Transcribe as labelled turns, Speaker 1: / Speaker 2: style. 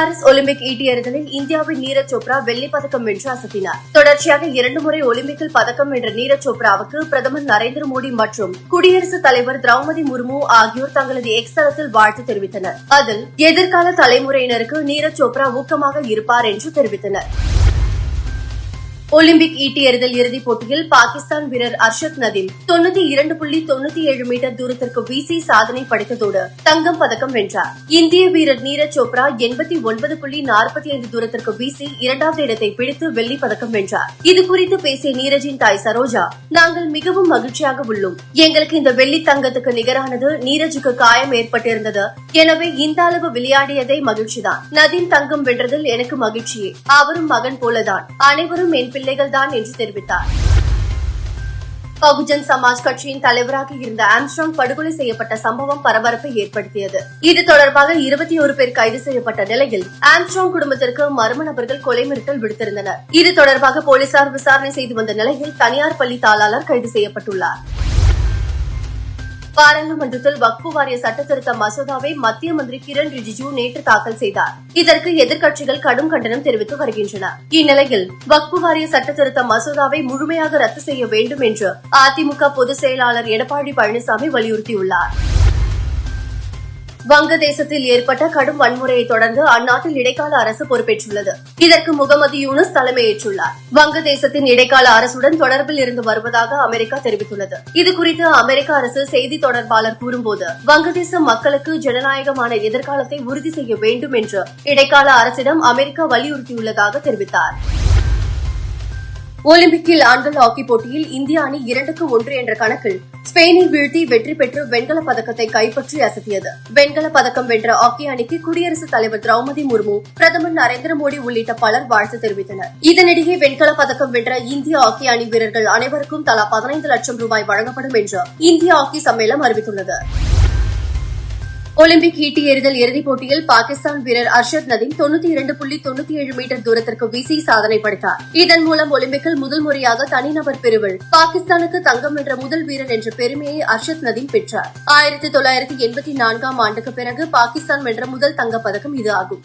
Speaker 1: Paris Olympic ஈட்டியெறிதலில் இந்தியாவின் நீரஜ் சோப்ரா வெள்ளிப் பதக்கம் வென்று அசத்தினார். தொடர்ச்சியாக இரண்டு முறை ஒலிம்பிக்கில் பதக்கம் வென்ற நீரஜ் சோப்ராவுக்கு பிரதமர் நரேந்திர மோடி மற்றும் குடியரசுத் தலைவர் திரௌபதி முர்மு ஆகியோர் தங்களது எக்ஸ் தளத்தில் வாழ்த்து தெரிவித்தனர். அதில் எதிர்கால தலைமுறையினருக்கு நீரஜ் சோப்ரா ஊக்கமாக இருப்பார் என்று தெரிவித்தனர். ஒலிம்பிக் ஈட்டி எறிதல் இறுதிப் போட்டியில் பாகிஸ்தான் வீரர் அர்ஷத் நதீம் தொண்ணூத்தி இரண்டு புள்ளி தொண்ணூத்தி ஏழு மீட்டர் தூரத்திற்கு வீசி சாதனை படைத்ததோடு தங்கம் பதக்கம் வென்றார். இந்திய வீரர் நீரஜ் சோப்ரா எண்பத்தி ஒன்பது புள்ளி நாற்பத்தி ஐந்து தூரத்திற்கு வீசி இரண்டாவது இடத்தை பிடித்து வெள்ளிப் பதக்கம் வென்றார். இதுகுறித்து பேசிய நீரஜின் தாய் சரோஜா நாங்கள் மிகவும் மகிழ்ச்சியாக உள்ளோம். எங்களுக்கு இந்த வெள்ளி தங்கத்துக்கு நிகரானது நீரஜுக்கு காயம் ஏற்பட்டிருந்தது. எனவே இந்த அளவு விளையாடியதே மகிழ்ச்சிதான். நதீம் தங்கம் வென்றதில் எனக்கு மகிழ்ச்சியே. அவரும் மகன் போலதான். அனைவரும் என் பிள்ளைகள்தான் என்று தெரிவித்தார். பகுஜன் சமாஜ் கட்சியின் தலைவராக இருந்த ஆம்ஸ்ட்ராங் படுகொலை செய்யப்பட்ட சம்பவம் பரபரப்பை ஏற்படுத்தியது. இது தொடர்பாக இருபத்தி ஒரு பேர் கைது செய்யப்பட்ட நிலையில் ஆம்ஸ்ட்ராங் குடும்பத்திற்கு மர்ம நபர்கள் கொலை மிரட்டல் விடுத்திருந்தனர். இது தொடர்பாக போலீசார் விசாரணை செய்து வந்த நிலையில் தனியார் பள்ளி தாளாளர் கைது செய்யப்பட்டுள்ளார். பாராளுமன்றத்தில் வக்பு வாரிய சட்ட திருத்த மசோதாவை மத்திய மந்திரி கிரண் ரிஜிஜு நேற்று தாக்கல் செய்தார். இதற்கு எதிர்க்கட்சிகள் கடும் கண்டனம் தெரிவித்து வருகின்றன. இந்நிலையில் வக்பு வாரிய சட்ட திருத்த மசோதாவை முழுமையாக ரத்து செய்ய வேண்டும் என்று அதிமுக பொதுச் செயலாளர் எடப்பாடி பழனிசாமி வலியுறுத்தியுள்ளார். வங்கதேசத்தில் ஏற்பட்ட கடும் வன்முறையை தொடர்ந்து அந்நாட்டில் இடைக்கால அரசு பொறுப்பேற்றுள்ளது. இதற்கு முகமது யூனுஸ் தலைமையேற்றுள்ளார் வங்கதேசத்தின் இடைக்கால அரசுடன் தொடர்பில் இருந்து வருவதாக அமெரிக்கா தெரிவித்துள்ளது. இதுகுறித்து அமெரிக்க அரசு செய்தி தொடர்பாளர் கூறும்போது வங்கதேச மக்களுக்கு ஜனநாயகமான எதிர்காலத்தை உறுதி செய்ய வேண்டும் என்று இடைக்கால அரசிடம் அமெரிக்கா வலியுறுத்தியுள்ளதாக தெரிவித்தார். ஒலிம்பிக்கில் ஆண்கள் ஹாக்கி போட்டியில் இந்திய அணி இரண்டுக்கு ஒன்று என்ற கணக்கில் ஸ்பெயினை வீழ்த்தி வெற்றி பெற்று வெண்கலப் பதக்கத்தை கைப்பற்றி அசத்தியது. வெண்கலப் பதக்கம் வென்ற ஹாக்கி அணிக்கு குடியரசுத் தலைவர் திரௌபதி முர்மு பிரதமர் நரேந்திர மோடி உள்ளிட்ட பலர் வாழ்த்து தெரிவித்தனர். இதனிடையே வெண்கலப் பதக்கம் வென்ற இந்திய ஹாக்கி அணி வீரர்கள் அனைவருக்கும் தலா பதினைந்து லட்சம் ரூபாய் வழங்கப்படும் என்று இந்திய ஹாக்கி சம்மேளம் அறிவித்துள்ளது. ஒலிம்பிக் ஈட்டி எறிதல் இறுதிப் போட்டியில் பாகிஸ்தான் வீரர் அர்ஷத் நதீம் தொண்ணூத்தி இரண்டு புள்ளி தொண்ணூத்தி ஏழு மீட்டர் தூரத்திற்கு வீசி சாதனை படைத்தார். இதன் மூலம் ஒலிம்பிக்கில் முதல் முறையாக தனிநபர் பிரிவில் பாகிஸ்தானுக்கு தங்கம் வென்ற முதல் வீரர் என்ற பெருமையை அர்ஷத் நதீம் பெற்றார். ஆயிரத்தி தொள்ளாயிரத்தி எண்பத்தி நான்காம் ஆண்டுக்கு பிறகு பாகிஸ்தான் வென்ற முதல் தங்கப்பதக்கம் இது ஆகும்.